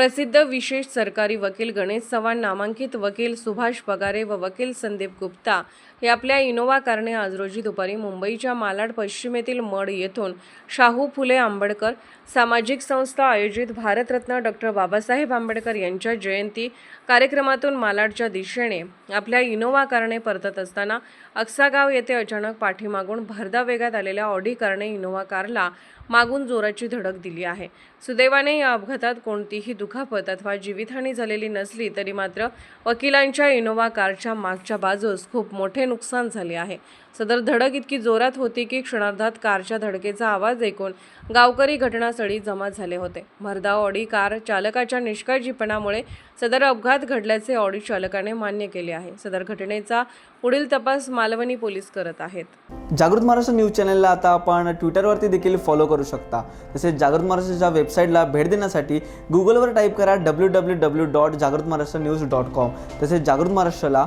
प्रसिद्ध विशेष सरकारी वकील गणेश चव्हाण नामांकित वकील सुभाष पगारे व वकील संदीप गुप्ता हे आपल्या इनोवा कारने आज रोजी दुपारी मुंबईच्या मालाड पश्चिमेतील मड येथून शाहू फुले आंबेडकर सामाजिक संस्था आयोजित भारतरत्न डॉक्टर बाबासाहेब आंबेडकर यांच्या जयंती कार्यक्रमातून मालाडच्या दिशेने आपल्या इनोवा कारने परतत असताना अक्सागाव येथे अचानक पाठीमागून भरदा वेगात आलेल्या ऑडी कारने इनोवा कारला मागून जोराची धडक दिली आहे. सुदैवाने या अपघातात कोणतीही दुखापत अथवा जीवितहानी झालेली नसली तरी मात्र वकिलांच्या इनोवा कारच्या मागच्या बाजूस खूप मोठे नुकसान झाले आहे. सदर धडक इतकी जोरात होती की क्षणार्धात कारच्या धडकेचा आवाज ऐकून गावकरी घटनास्थळी जमा झाले होते. भरधाव ऑडी कार चालकाच्या निष्काळजीपणामुळे सदर अपघात घडल्याचे ऑडी चालकाने मान्य केले आहे. सदर घटनेचा पुढील तपास मालवणी पोलीस करत आहेत. जागृत महाराष्ट्र न्यूज चॅनलला आता आपण ट्विटरवरती देखील फॉलो करू शकता. तसेच जागृत महाराष्ट्राच्या वेबसाईटला भेट देण्यासाठी गुगलवर टाईप करा डब्ल्यू डब्ल्यू डब्ल्यू डॉट जागृत महाराष्ट्र न्यूज डॉट कॉम तसेच जागृत महाराष्ट्राला